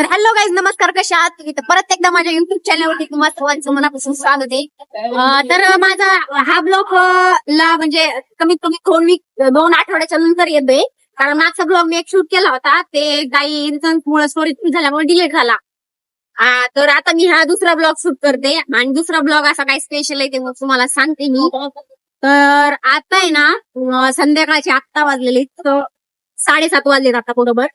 तर hello guys नमस्कार कशा आहात तुम्ही? तर परत एकदा माझ्या युट्यूब चॅनलवरती तुम्हाला सर्वांचं मनापासून स्वागत आहे. अं, तर माझा हा ब्लॉग ला म्हणजे कमीत कमी दोन वीक दोन आठवड्याच्या नंतर येतोय. कारण मागचा ब्लॉग मी एक शूट केला होता. ते काही मुळे स्टोरी झाल्यामुळे डिलीट झाला. आ, तर आता मी हा दुसरा ब्लॉग शूट करते. आणि दुसरा ब्लॉग असा काही स्पेशल आहे ते मग तुम्हाला सांगते मी. तर आता आहे ना अं, संध्याकाळचे आत्ता वाजलेले तर साडेसात वाजलेत आता बरोबर.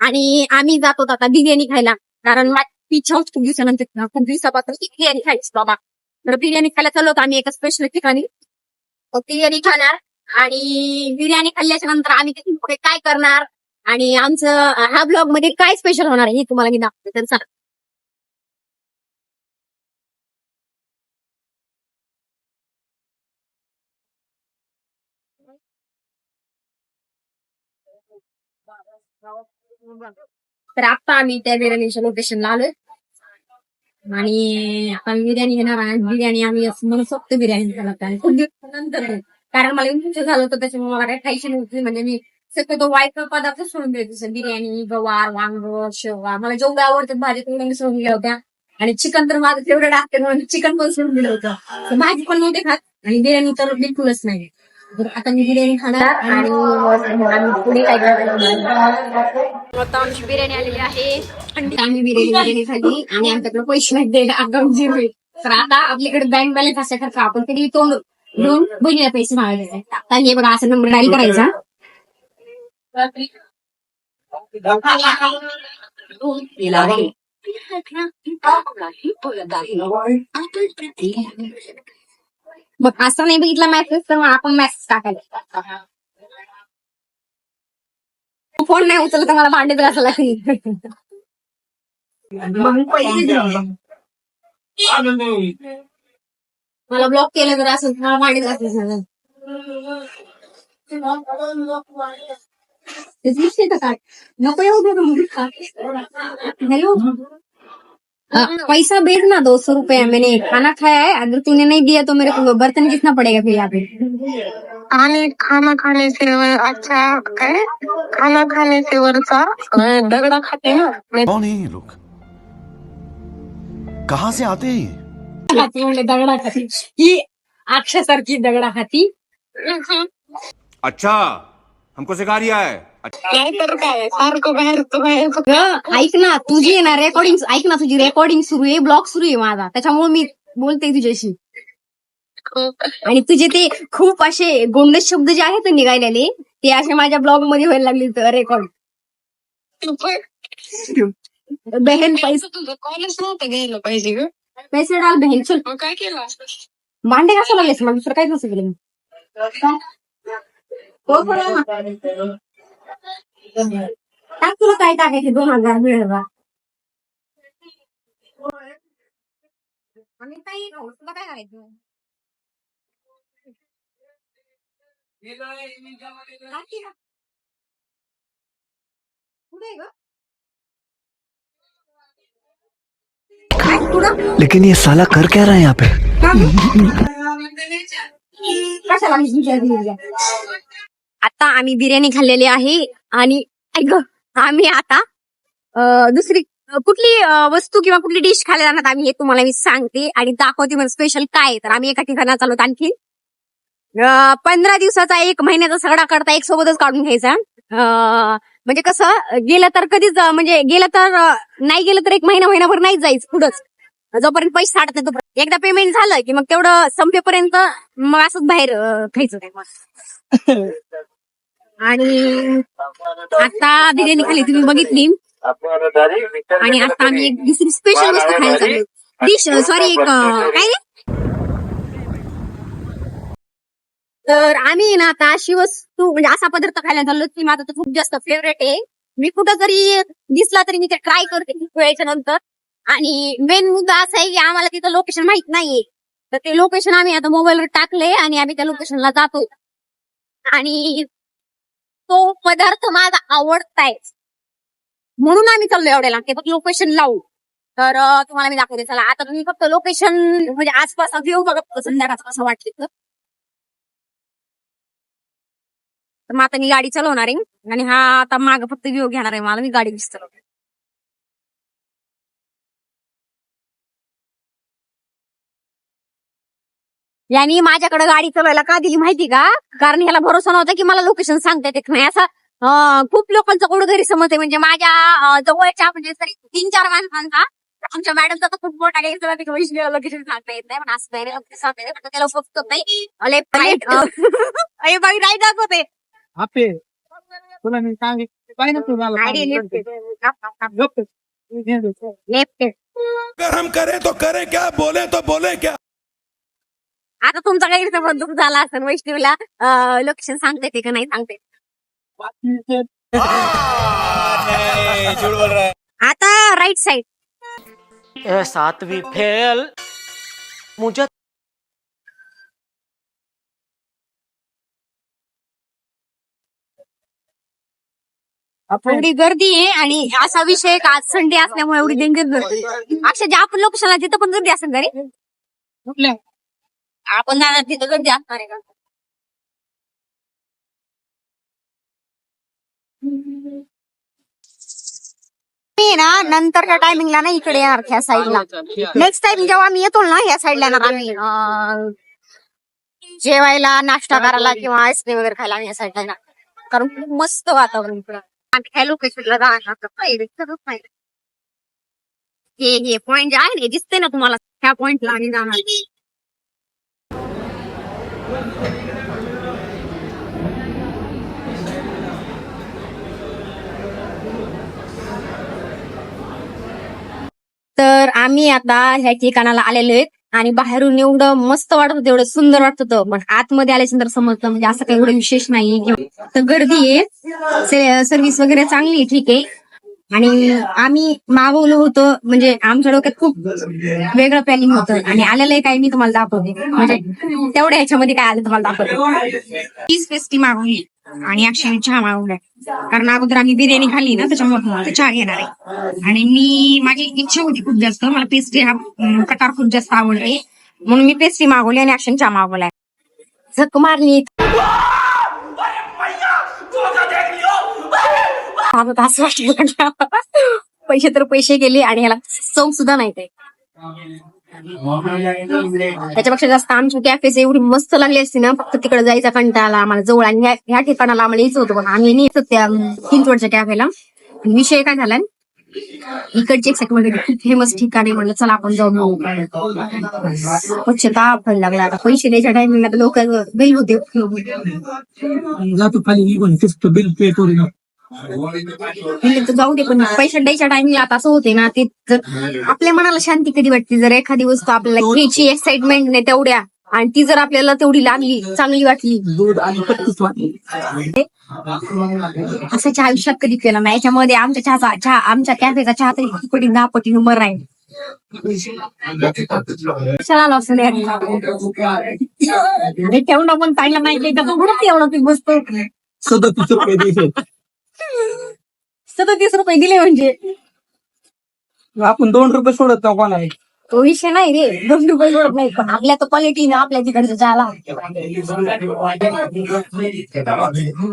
आणि आम्ही जातो आता बिर्याणी खायला. कारण माझी खूप दिवसानंतर खूप दिवसापासून बिर्याणी खायची बाबा. तर बिर्याणी खायला चाललो होतो आम्ही एका स्पेशल ठिकाणी. बिर्याणी खाणार आणि बिर्याणी खाल्ल्याच्या नंतर आम्ही पुढे काय करणार? आणि आमचं ह्या ब्लॉगमध्ये काय स्पेशल होणार आहे हे तुम्हाला मी दाखवते. तर सांग तर आता आम्ही त्या बिर्याणीच्या लोकेशनला आलोय. आणि आता बिर्याणी घेणार आहे. बिर्याणी आम्ही असं म्हणू शकतो बिर्याणी झाला खूप दिवसानंतर कारण मला इंटरेस्ट झालं होतं त्याच्यामुळे मला काही खायची नव्हती म्हणजे मी शक्यतो वाईट पदार्थ सोडून द्यायचे जसं बिर्याणी गवार वांग शेवगा. मला जेवढे आवडतात भाजी तेवढ्या मी सोडून गेल्या होत्या. आणि चिकन तर माझं फेवरेट असते म्हणून चिकन पण सोडून दिलं होतं. भाजी पण नव्हते खात. आणि बिर्याणी तर बिलकुलच नाही. आता मी बिर्याणी खाणार आणि आम्ही पुढे काय करणार आता आमची बिर्याणी आलेली आहे. आणि आम्ही बिर्याणी बिर्याणी खाल्ली आणि आमच्याकडे पैसे नाही अकाउंट झिरो. तर आता आपल्याकडे बँक बॅलन्स असल्यासारखं आपण कधी तोंड देऊन बहिणीला पैसे मागायचे आता हे बघा असा नंबर डायल करायचा. मग असं नाही बघितला मेसेज तर मग आपण मेसेज टाकायला फोन नाही उचलला तर मला भांडे तर असं लागते मला ब्लॉक केलं तर असं मला भांडे तर असं नको येऊ हेलो? पैसा भेज ना दो सौ रुपया। मैंने खाना खाया है अगर तूने नहीं दिया तो मेरे को बर्तन कितना पड़ेगा फिर यहाँ पे? आणि खाना खाने से अच्छा काय खाना खाने से वरचा अं, दगडा खाते ना मी कौन है ये लोग? कहाँ से आते हैं ये? खाती दगडा खाती ही। अक्षसारखी दगडा खाती। अच्छा हमको सिखा रिया है। अच्छा नाहीतर काय? सारखं बाहेर तो बाहेर ग, ऐक ना तुझी ना रेकॉर्डिंग ऐक ना तुझी रेकॉर्डिंग सुरू आहे ब्लॉग सुरू आहे माझा. त्याच्यामुळे मी बोलते तुझ्याशी. आणि तुझे ते खूप असे गोंडस शब्द जे आहेत ना निघालेले ते असे माझ्या ब्लॉगमध्ये व्हायला लागले रेकॉर्ड बहन पैसे तुझं कॉलेज नव्हतं घ्यायला पाहिजे ग. पैसे डाल बहन चल. मग काय केलं? भांडे कसं लागलेस मला दुसरं काहीच नसतं केलं. हो, तुला काय टाकायचे दोन हज़ार मिळेल का आणि काही तुला काय करायचं. कुठे ग? लेकिन ये साला कर क्या रहा है यहाँ पे कशाला घरी गेले? आता आम्ही बिर्याणी खाल्लेली आहे आणि ऐक आम्ही आता अं, दुसरी अं, कुठली अं, वस्तू किंवा कुठली डिश खायला जाणार आम्ही हे तुम्हाला मी सांगते आणि दाखवते म्हणजे स्पेशल काय आहे. तर आम्ही एका ठिकाणी चाललो आणखी. अं, पंधरा दिवसाचा एक महिन्याचा सगळा करता एक सोबतच काढून घ्यायचा. अं, म्हणजे कसं गेलं तर कधीच अं, म्हणजे गेलं तर अं, नाही गेलं तर एक महिना महिनाभर नाही जायचं पुढंच. जोपर्यंत पैसे साठत नाही तोपर्यंत. एकदा पेमेंट झालं की मग तेवढं संपेपर्यंत मग असंच बाहेर अं, खायचं आणि आता बिर्याणी खाली तुम्ही बघितली. आणि आता आम्ही एक दुसरी स्पेशल वस्तू खायला चाललो डिश सॉरी एक अं, काय रे? तर आम्ही ना आता अशी वस्तू म्हणजे असा पदार्थ खायला चाललो की माझा तर खूप जास्त फेवरेट आहे. मी कुठं जरी दिसला तरी मी ते ट्राय करते खूप वेळेच्या नंतर. आणि मेन मुद्दा असा आहे की आम्हाला तिथं लोकेशन माहीत नाहीये. तर ते लोकेशन आम्ही आता मोबाईलवर टाकले आणि आम्ही त्या लोकेशनला जातो आणि तो पदार्थ माझा आवडताय. म्हणून आम्ही चाललो एवढ्या लागते फक्त लोकेशन लावू. तर तुम्हाला मी दाखवते. चला आता तुम्ही फक्त लोकेशन म्हणजे आसपास व्ह्यू बघा फक्त संध्याकाळचं कसं वाटते तर. तर मग आता मी गाडी चालवणार आहे. आणि हा आता माग फक्त व्ह्यू घेणार आहे. मला मी गाडी चालवणार यांनी माझ्याकडे गाडी चालवायला का दिली माहिती का? कारण ह्याला भरोसा नव्हता की मला लोकेशन सांगता येत. नाही असं अं, खूप लोकांचा कुठेतरी समज आहे म्हणजे माझ्या जवळच्या म्हणजे तरी तीन चार माणसांचा आमच्या मॅडमचा तर खूप मोठा लोकेशन सांगता येत नाही. पण असं नाही सांगता येत त्याला फक्त नाही. लेफ्ट राईट अरे बाई राईट दाखवते. आपे तुला मी. लेफ्ट लेफ्ट हम करें तो करें क्या? बोले तो बोले क्या? आता तुमचा काही संबंध झाला असेल वैष्णवीला लोकेशन सांगता येते का? नाही सांगते आता राईट साइड ए सातवीं फेल मुझे एवढी गर्दी आहे आणि असा विषय आहे का? आज संडे असल्यामुळे एवढी डेंजर गर्दी. अक्षरशः आपण लोकेशनला तिथं पण गर्दी असेल घरी कुठल्या? आपण जाणार तिथं गर्दी असणार आहे का? मी ना नंतरच्या टायमिंगला ना इकडे येणार ह्या साईडला नेक्स्ट टाइम जेव्हा मी येतो ना या साईडला येणार आम्ही अं, जेवायला नाश्ता करायला किंवा आईस्क्रीम वगैरे खायला आम्ही या साईडला येणार. कारण खूप मस्त वातावरण इकडं. आम्ही काय लोकेशनला जाणार तर पाहिजे हे हे पॉइंट जे आहे ना दिसते ना तुम्हाला? ह्या पॉइंटला आम्ही जाणार. तर आम्ही आता ह्या ठिकाणाला आलेलो आहेत आणि बाहेरून एवढं मस्त वाटत होतं एवढं सुंदर वाटत होतं. पण आतमध्ये आल्याच्यानंतर समजतं म्हणजे असं काही एवढं विशेष नाही तर गर्दी आहे. सर्व्हिस वगैरे चांगली आहे, ठीक आहे. आणि आम्ही मागवलं होतं म्हणजे आमच्या डोक्यात खूप वेगळं प्लॅनिंग होतं. आणि आलेलं काही मी तुम्हाला दाखवते. म्हणजे तेवढ्या ह्याच्यामध्ये काय आलं तुम्हाला दाखवते. तीस पेस्टी मागवली. आणि अक्षय चहा मागवलाय कारण अगोदर आम्ही बिर्याणी खाल्ली ना त्याच्यामुळे चहा घेणार आहे. आणि मी माझी इच्छा होती खूप जास्त. मला पेस्ट्री हा प्रकार खूप जास्त आवडते. म्हणून मी पेस्ट्री मागवली आणि अक्षय चहा मागवलाय झक मारली. मला तास पैसे तर पैसे गेले आणि ह्याला चव सुद्धा नाही ते. त्याच्यापेक्षा जास्त आमच्या कॅफेस एवढी मस्त लागली असती ना फक्त तिकडे जायचा कंटाळा आम्हाला जवळ आणि ह्या- ठिकाणाला आम्हाला यायचं होतं पण आम्ही नाही येतो त्या चिंचवडच्या कॅफेला आणि विषय काय झालाय इकडची खूप फेमस ठिकाणी म्हणलं चला आपण जाऊ स्वच्छता आपण लागला. आता पैसे द्यायच्या टायमिंगला लोक बिल होते. तर जाऊ दे पण पैसे द्यायच्या टाइमिंगला आता असं होते ना ते जर आपल्या मनाला शांती कधी वाटते? जर एखादी वस्तू आपल्याला घ्यायची एक्साइटमेंट नाही तेवढ्या आणि ती जर आपल्याला तेवढी लागली चांगली वाटली असं चहा आयुष्यात कधी केला नाही. याच्यामध्ये आमच्या चहाचा चहा आमच्या कॅफेचा चहा तरी कुठे पटी दहा पटी नंबर राहील चला असं नाही. तेवढा पण पाहिलं नाही ते एवढं बसतो सदतीस सदतीस रुपये दिले म्हणजे. आपण दोन रुपये सोडत ना कोणा तो विषय नाही रे. दोन रुपये सोडत नाही. पण आपल्या तर क्वालिटी ना आपल्या तिकडचं चहाला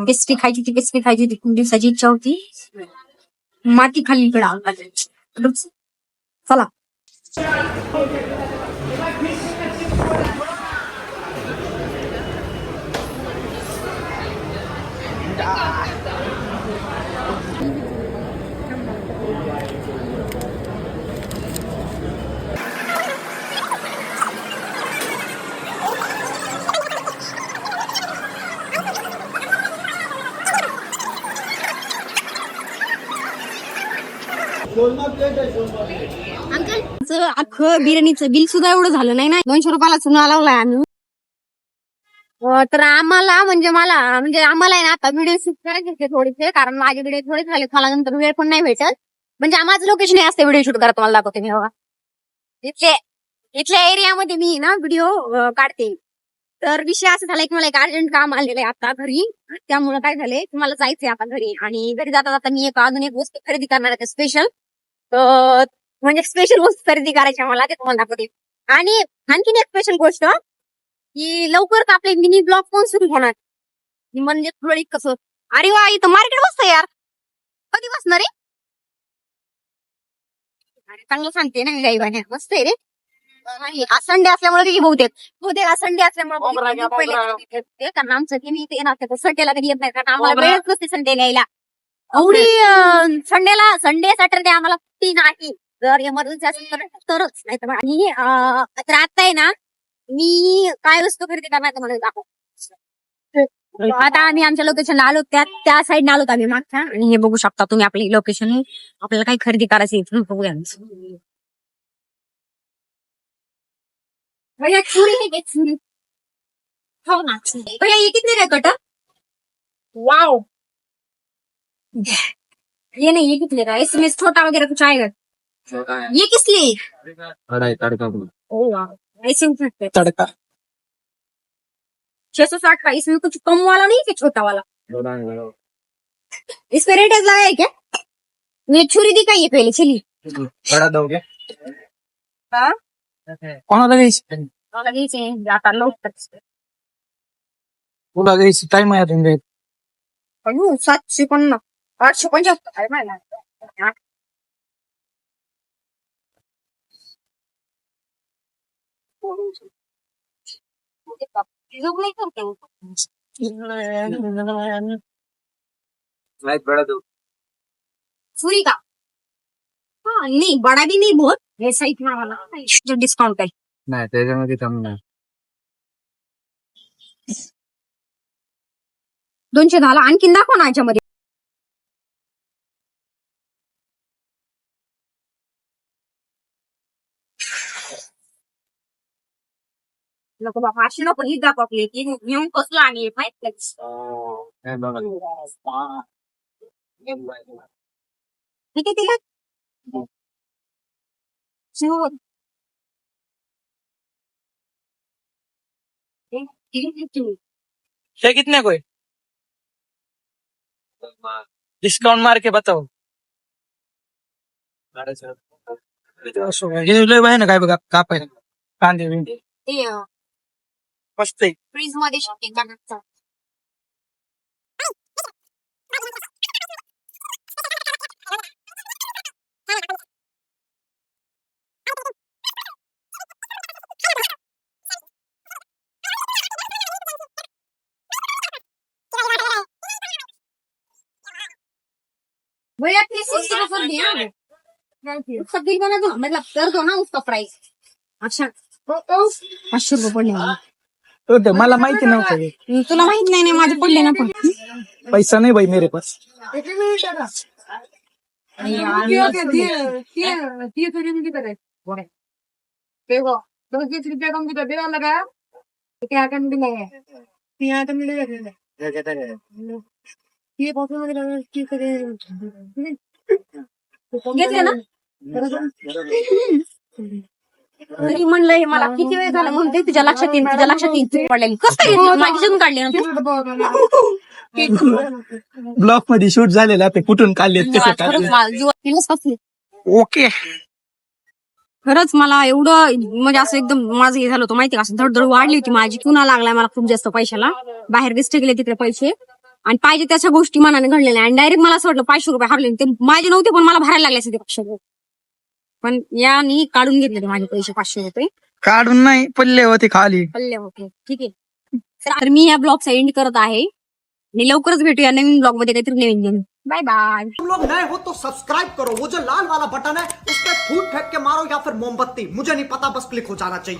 पेस्ट्री खायची ती पेस्ट्री खायची ती खूप दिवसाची इच्छा होती. माती खाली इकडं चला. अंकल अख्खं बिर्याणीचं बिल सुद्धा एवढं झालं नाही ना? दोनशे रुपयाला चुना लावलाय आम्ही. तर आम्हाला म्हणजे मला म्हणजे आम्हाला आहे ना आता व्हिडिओ शूट करायचे थोडेसे कारण माझे व्हिडिओ थोडे झाले मला नंतर वेळ पण नाही भेटत. म्हणजे आम्हाला लोकेशन हे असते व्हिडिओ शूट करा तुम्हाला दाखवते मी बघा इथले इथल्या एरियामध्ये मी ना व्हिडिओ काढते. तर विषय असं झालाय की मला एक अर्जंट काम आलेलं आहे आता घरी. त्यामुळे काय झालंय तुम्हाला जायचंय आता घरी. आणि घरी जाता जाता मी एक अजून एक वस्तू खरेदी करणार आहे स्पेशल म्हणजे स्पेशल वस्तू खरेदी करायची मला ते तुम्हाला दाखवते. आणि आणखीन एक स्पेशल गोष्ट की लवकरच आपले मिनी ब्लॉग पण सुरू होणार. म्हणजे थोडी कसं अरे वा इथं मार्केट बसतं यार. कधी बसणार रे अरे चांगलं सांगते ना गाई मस्त आहे रे. नाही, आज संडे असल्यामुळे की बहुतेक बहुतेक आज संडे असल्यामुळे. कारण आमचं की मी ते संडेला कधी येत नाही कारण आम्हाला वेळच नसते संडे यायला एवढी संडेला संडे सॅटरडे आम्हाला सुट्टी नाही. जर इमर्जन्सी असेल तर तरच. नाही तर आणि अं, तर आता आहे ना मी काय वस्तू खरेदी करणार ते मला दाखव. आता आम्ही आमच्या लोकेशनला आलो त्या त्या साईडने आलो आम्ही मागच्या. आणि हे बघू शकता तुम्ही आपली लोकेशन आपल्याला काही खरेदी करायची तुम्ही बघूया भैया है क्या हो ना भैया ये कितने का कटा वाओ ये नहीं ये कितने का इसमें छोटा वगैरह कुछ आएगा? ये किस लिए? तड़का ओ वाह ऐसे उठ तड़का। छह सौ साठ का इसमें कुछ कम वाला नहीं कि छोटा वाला? इस पे रेट लगा है क्या? मैं छुरी दिखाइए पहले चलिए। बड़ा दोगे? हाँ? कोणाला घ्यायची लगी से। जाता लोग तक तुला घ्यायची टाइम आहे तुम्ही अयो सातशे पन्नास आठशे पंच्याहत्तर आहे बड़ा दो का हाँ नहीं बड़ा भी नहीं बहुत ऐसा इतना वाला जो डिस्काउंट है नाही त्याच्यामध्ये कमी नाही दोनशे दहाला आणखीन दाखव ना याच्यामध्ये. नको बाबा अशी नको ही दाखव आपली ती घेऊन कसलं आणि माहीत नाही बघा ठीक आहे तिला शिव ये कितने कोई डिस्काउंट मार के बताओ हे लय आहे ना काय बघा कापाय कांदे बिंदे ते मस्त आहे फ्रीजमध्ये शॉपिंग करण्याचा भैया तीस रुपये का कर दिया उसका बिल बना दो मतलब कर दो ना उसका प्राइस अच्छा. पाचशे रुपये पडले मला. तो ते मला माहिती नव्हतं हे. तुला माहीत नाही नाही माझे पडले ना पण. पैसा नाही भाई मेरे पास. देखो दो तीस रुपया कम तो देना लगा तो क्या करने मिलेगा यहाँ तो मिलेगा ये बहुत में घेतले ना? तरी म्हणलं हे. मला किती वेळ झाला म्हणते? तुझ्या लक्षात येईल तुझ्या लक्षात येईल. तू पडलेली. कसं काय घेतली? काढली ना तू? ब्लॉकमध्ये शूट झालेला ते कुठून काढले खरंच मला ओके. खरंच मला एवढं म्हणजे असं एकदम माझं हे झालं होतं माहिती का? असं धडधड वाढली होती माझी. पुन्हा लागलाय मला खूप जास्त पैशाला. बाहेर वेस्ट गेले तिकडे पैसे. आणि पाहिजे त्याच्या गोष्टी मनाने घडलेल्या. आणि डायरेक्ट मला असं वाटलं पाचशे रुपये हरले ते माझे नव्हते पण मला भरायला लागले असते ते पाचशे रुपये पण यांनी काढून घेतले माझे पैसे पाचशे रुपये. काढून नाही पल्ले होते खाली. पल्ले होते. ठीक आहे. तर मी या ब्लॉगचा एंड करत आहे. आणि लवकरच भेटूया नवीन ब्लॉग मध्ये काहीतरी नवीन घेऊन बाय बाय तुम लोग नए हो तो सब्सक्राइब करो. वो जो लाल वाला बटन है उस पर फूट फेंक के मारो या फिर मोमबत्ती. मुझे नहीं पता बस क्लिक हो जाना चाहिए।